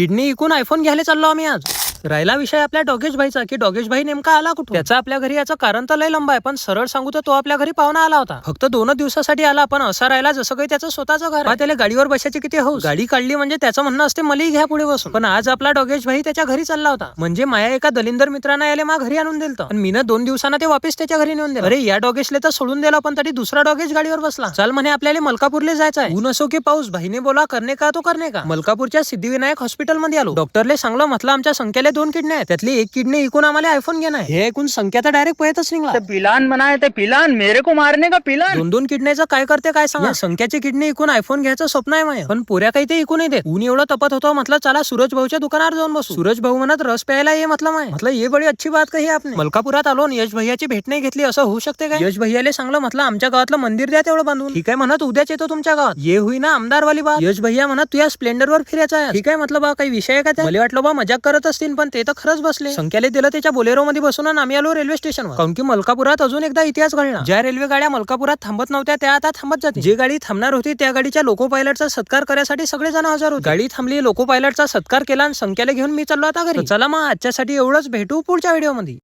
Kidney इकून iPhone घ्यायला चाललो आम्ही आज. राहिला विषय आपल्या डॉगेश भाईचा की डॉगेश भाई नेमका आला कुठून? त्याचा आपल्या घरी याचं कारण तर लय लंब आहे पण सरळ सांगू तर तो आपल्या घरी पाहुणा आला होता. फक्त दोनच दिवसासाठी आला पण असा राहिला जसं काही त्याचं स्वतःचं घर. त्याला गाडीवर बसायची किती हौस? गाडी काढली म्हणजे त्याचं म्हणणं असते मलाही घ्या पुढे बसून. पण आज आपला डॉगेश भाई त्याच्या घरी चालला होता. म्हणजे माया एका दलिंदर मित्रांना याले मा घरी आणून दिलं आणि मीनं दोन दिवसांना ते वापस त्याच्या घरी नेऊन दिलं. अरे या डॉगेशले तर सोडून दिला पण तरी दुसरा डॉगेश गाडीवर बसला. चल म्हणे आपल्याला मलकापूरला जायचं आहे ऊन असो की पाऊस भाईने बोला करणे का तो करणे का? मलकापूरच्या सिद्धिविनायक हॉस्पिटलमध्ये आलो. डॉक्टरले सांगलं म्हटलं आमच्या संख्याला दोन किडनी आहेत. त्यातली एक किडनी इकून आम्हाला आयफोन घेणं आहे हे ऐकून संख्या तर डायरेक्ट पळतच निघला ते पिलान बनाए थे पिलान मेरे को मारने का पिलान? दोन दोन किडनीचं काय करते काय सांगा. संख्याची किडनी इकून आयफोन घ्यायचं स्वप्न आहे माझं पण पुऱ्या काही ते इकून नाही देत. ऊन एवढं तपत होतं म्हटलं चला सूरज भाऊच्या दुकानावर जाऊन बसू. सूरज भाऊ म्हणत रस प्यायला ये म्हटलं माय. म्हटलं ये बडी अच्छी बात कही आपने. मलकापुरात आलो आणि यश भैयाची भेट नाही घेतली असं होऊ शकते काय? यश भैयाले सांगलं म्हटलं आमच्या गावातलं मंदिर द्या तेवढं बांधून. ठीक आहे म्हणत उद्याच येतो तुमच्या गावात. ये होई ना आमदार वाली बा यश भैया म्हणत तुझ्या स्प्लेंडर वर फिरायचं आहे. ठीक आहे म्हटलं बा काही विषय आहे का त्या? मला वाटलं बा मजाक करत असतील पण ते तर खरंच बसले. संख्याले दिलं त्याच्या बोलेरो मध्ये बसून आम्ही आलो रेल्वे स्टेशनवर. काऊन की मलकापुरात अजून एकदा इतिहास घडला. ज्या रेल्वे गाड्या मलकापुरात थांबत नव्हत्या त्या आता थांबत जातील. जी गाडी थांबणार होती त्या गाडीच्या लोको पायलटचा सत्कार करण्यासाठी सगळे जण हजर होते. गाडी थांबली लोको पायलटचा सत्कार केला आणि संख्याला घेऊन मी चाललो आता घरी. चला मग आजच्यासाठी एवढंच. भेटू पुढच्या व्हिडिओमध्ये